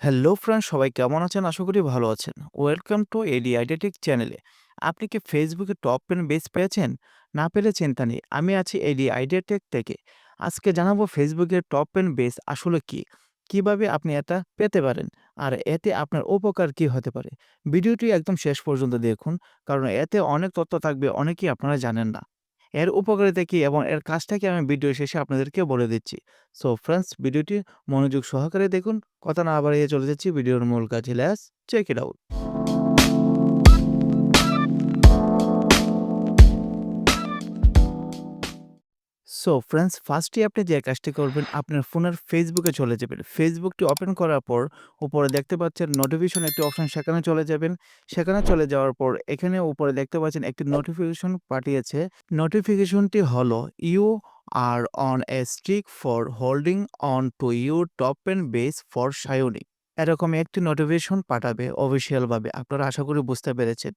Hello friend সবাই কেমন আছেন? আশা করি ভালো আছেন। ওয়েলকাম টু এডি আইডিয়াটেক চ্যানেলে। আপনি কি ফেসবুকে টপ 10 বেস পেয়েছেন? না পেলে চিন্তা নেই। আমি আছি এডি আইডিয়াটেক থেকে। আজকে জানাব ফেসবুকের টপ 10 বেস আসলে কি? কীভাবে আপনি এটা পেতে পারেন? আর এতে আপনার উপকার কি হতে পারে? ভিডিওটি একদম শেষ পর্যন্ত দেখুন। কারণ এতে অনেক তথ্য থাকবে, অনেকেই আপনারা জানেন না। এর উপকারিতা কি এবং এর কাজটা কি আমি ভিডিও শেষে আপনাদেরকে বলে দিচ্ছি। সো ফ্রেন্ডস ভিডিওটি মনোযোগ সহকারে দেখুন। কথা না বাড়িয়ে চলে যাচ্ছি ভিডিওর মূল কাজে। Let's check it out. So friends ফার্স্টে আপনি যে কাজটি করবেন, আপনার ফোনের ফেসবুকে চলে যাবেন। ফেসবুকটি ওপেন করার পর, উপরে দেখতে পাচ্ছেন নোটিফিকেশন একটি অপশন সেখানে চলে যাবেন। সেখানে চলে যাওয়ার পর, এখানে উপরে দেখতে পাচ্ছেন একটি নোটিফিকেশন পাঠিয়েছে। নোটিফিকেশনটি হলো you are on a streak for holding on to your top 10 base for Sayani. এরকম একটি নোটিফিকেশন পাঠাবে অফিসিয়াল ভাবে। আপনারা আশা করি বুঝতে পেরেছেন।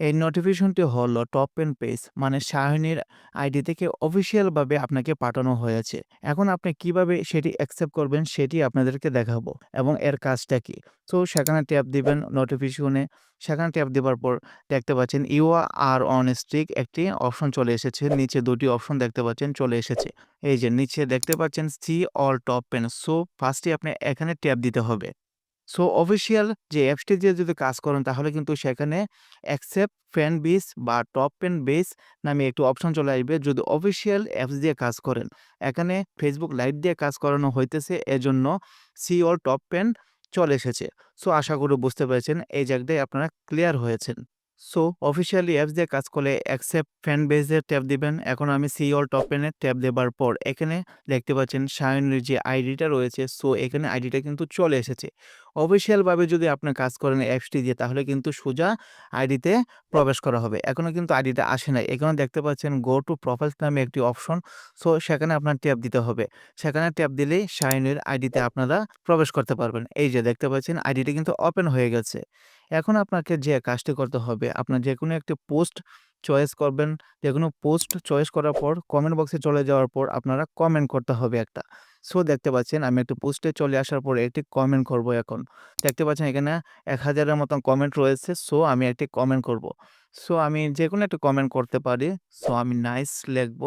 এই নোটিফিকেশনটি হলো টপ পেন পেজ মানে শাহিনীর আইডি থেকে অফিসিয়ালভাবে আপনাকে পাঠানো হয়েছে। এখন আপনি কীভাবে সেটি অ্যাকসেপ্ট করবেন সেটি আপনাদেরকে দেখাবো এবং এর কাজটা কি? সো সেখানে ট্যাপ দিবেন নোটিফিকেশনে। সেখানে ট্যাপ দেওয়ার পর দেখতে পাচ্ছেন ইউ আর অন স্ট্রিক একটি অপশন চলে এসেছে। নিচে দুটি অপশন দেখতে পাচ্ছেন চলে এসেছে। এই যে নিচে দেখতে পাচ্ছেন see all top fan so ফার্স্টে আপনি এখানে ট্যাপ দিতে হবে। সো অফিসিয়াল যে অ্যাপসটি দিয়ে যদি কাজ করেন, তাহলে কিন্তু সেখানে অ্যাকসেপ্ট ফ্যান বেস বা টপ 10 বেস নামে একটি অপশন চলে আসবে যদি অফিসিয়াল অ্যাপস দিয়ে কাজ করেন। এখানে ফেসবুক লাইভ দিয়ে কাজ করানো হইতেছে, এজন্য সি অল টপ 10 চলে এসেছে। সো আশা করি বুঝতে পেরেছেন, এই জায়গাটায় আপনারা ক্লিয়ার হয়েছেন। সো অফিসিয়ালি অ্যাপস দিয়ে কাজ করলে অ্যাকসেপ্ট ফ্যান বেজে ট্যাপ দিবেন। এখন আমি সি অল টপ 10 এ ট্যাপ দেবার পর, এখানে দেখতে পাচ্ছেন সায়নীর যে আইডিটা রয়েছে সো এখানে আইডিটা কিন্তু চলে এসেছে। অফিসিয়াল ভাবে যদি আপনি কাজ করেন অ্যাপসটি দিয়ে, তাহলে কিন্তু সোজা আইডিতে প্রবেশ করা হবে। এখনও কিন্তু আইডিটা আসে নাই। এখানে দেখতে পাচ্ছেন গো টু প্রোফাইলস নামে একটি অপশন। সো সেখানে আপনার ট্যাপ দিতে হবে। সেখানে ট্যাপ দিলেই শাহিনের আইডিতে আপনারা প্রবেশ করতে পারবেন। এই যে দেখতে পাচ্ছেন, আইডিটা কিন্তু ওপেন হয়ে গেছে। এখন আপনাকে যে কাজটি করতে হবে, আপনার যেকোনো একটি পোস্ট চয়েস করবেন। যে কোনো পোস্ট চয়েস করার পর কমেন্ট বক্সে চলে যাওয়ার পর আপনারা কমেন্ট করতে হবে একটা। সো দেখতে পাচ্ছেন আমি একটু পোস্টে চলে আসার পরে একটি কমেন্ট করব এখন। দেখতে পাচ্ছেন এখানে এক হাজারের মতন কমেন্ট রয়েছে। সো আমি একটি কমেন্ট করব। সো আমি যে কোনো একটা কমেন্ট করতে পারি। সো আমি নাইস লিখব।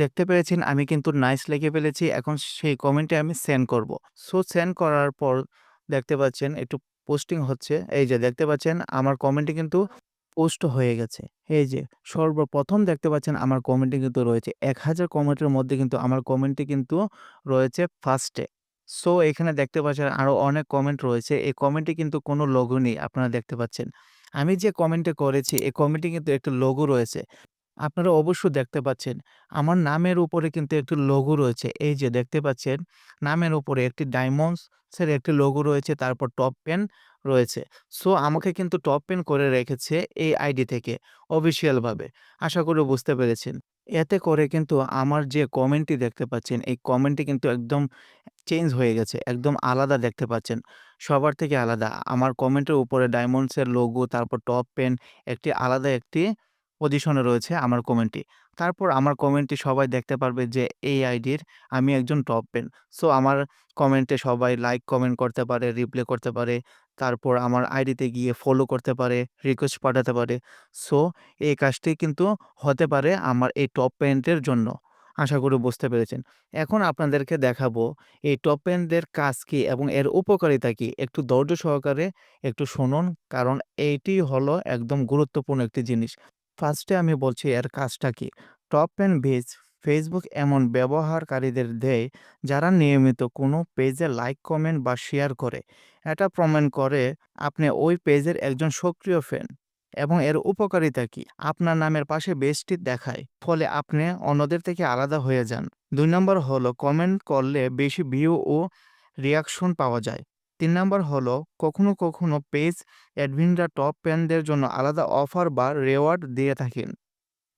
দেখতে পেরেছেন আমি কিন্তু নাইস লিখে ফেলেছি। এখন সেই কমেন্টে আমি সেন্ড করব। সো সেন্ড করার পর দেখতে পাচ্ছেন, একটু পোস্টিং হচ্ছে। এই যে দেখতে পাচ্ছেন, আমার কমেন্টে কিন্তু পোস্ট হয়ে গেছে। এই যে, সর্বপ্রথম দেখতে পাচ্ছেন আমার কমেন্টে কিন্তু রয়েছে ১০০০ কমেন্টের মধ্যে কিন্তু আমার কমেন্টটি কিন্তু রয়েছে ফার্স্টে। সো এখানে দেখতে পাচ্ছেন আরও অনেক কমেন্ট রয়েছে। এই কমেন্টে কিন্তু কোনো লোগো নেই, আপনারা দেখতে পাচ্ছেন। আমি যে কমেন্টে করেছি, এই কমেন্টে কিন্তু একটা লোগো রয়েছে। আপনারা অবশ্যই দেখতে পাচ্ছেন আমার নামের উপরে কিন্তু একটি লোগো রয়েছে। এই যে দেখতে পাচ্ছেন, নামের উপরে একটি ডায়মন্ডস এর একটি লোগো রয়েছে, তারপর টপ পেন রয়েছে। সো আমাকে কিন্তু টপ পেন করে রেখেছে এই আইডি থেকে অফিসিয়াল ভাবে। আশা করি বুঝতে পেরেছেন। এতে করে কিন্তু আমার যে কমেন্টটি দেখতে পাচ্ছেন, এই কমেন্টটি কিন্তু একদম চেঞ্জ হয়ে গেছে। একদম আলাদা দেখতে পাচ্ছেন। সবার থেকে আলাদা। আমার কমেন্টের উপরে ডায়মন্ডসের লোগো তারপর টপ পেন একটি আলাদা একটি পজিশনে রয়েছে আমার কমেন্টটি। তারপর আমার কমেন্টটি সবাই দেখতে পারবে যে এই আইডির আমি একজন টপ পেন সো আমার কমেন্টে সবাই লাইক কমেন্ট করতে পারে, রিপ্লে করতে পারে। তারপর আমার আইডিতে গিয়ে ফলো করতে পারে, রিকোয়েস্ট পাঠাতে পারে। সো এই কাজটি কিন্তু হতে পারে আমার এই টপ পেন্টের জন্য। আশা করি বুঝতে পেরেছেন। এখন আপনাদেরকে দেখাবো এই টপ 10 দের কাজ কি এবং এর উপকারিতা কি? একটু ধৈর্য সহকারে একটু শুনুন। কারণ এইটি হলো একদম গুরুত্বপূর্ণ একটি জিনিস। ফার্স্টে আমি বলছি এর কাজটা কি? টপ 10 বেজ ফেসবুক এমন ব্যবহারকারীদের দেয় যারা নিয়মিত কোনো পেজে লাইক, কমেন্ট বা শেয়ার করে। এটা প্রমাণ করে আপনি ওই পেজের একজন সক্রিয় ফ্যান। এবং এর উপকারিতা কি? আপনার নামের পাশে বেজটি দেখায়। ফলে আপনি অন্যদের থেকে আলাদা হয়ে যান। দুই নম্বর হলো কমেন্ট করলে বেশি ভিউ ও রিয়াকশন পাওয়া যায়। ৩ নম্বর হলো কখনো, কখনো পেজ অ্যাডমিনরা টপ 10 দের জন্য আলাদা অফার বা রেওয়ার্ড দিয়ে থাকেন।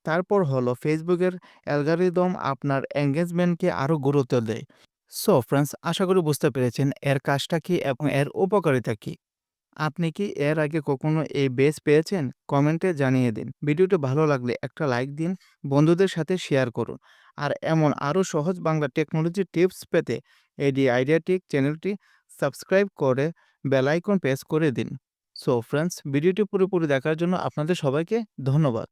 তারপর হলো ফেসবুকের অ্যালগারিদম আপনার এনগেজমেন্টকে আরও গুরুত্ব দেয়। সো ফ্রেন্ডস আশা করি বুঝতে পেরেছেন এর কাজটা কী এবং এর উপকারিতা কী আপনি কি এর আগে কখনো এই বেজ পেয়েছেন? কমেন্টে জানিয়ে দিন। ভিডিওটি ভালো লাগলে একটা লাইক দিন, বন্ধুদের সাথে শেয়ার করুন। আর এমন আরও সহজ বাংলা টেকনোলজি টিপস পেতে এডি আইডিয়া টেক চ্যানেলটি সাবস্ক্রাইব করে বেল আইকন প্রেস করে দিন। সো ফ্রেন্ডস ভিডিওটি পুরোপুরি দেখার জন্য আপনাদের সবাইকে ধন্যবাদ।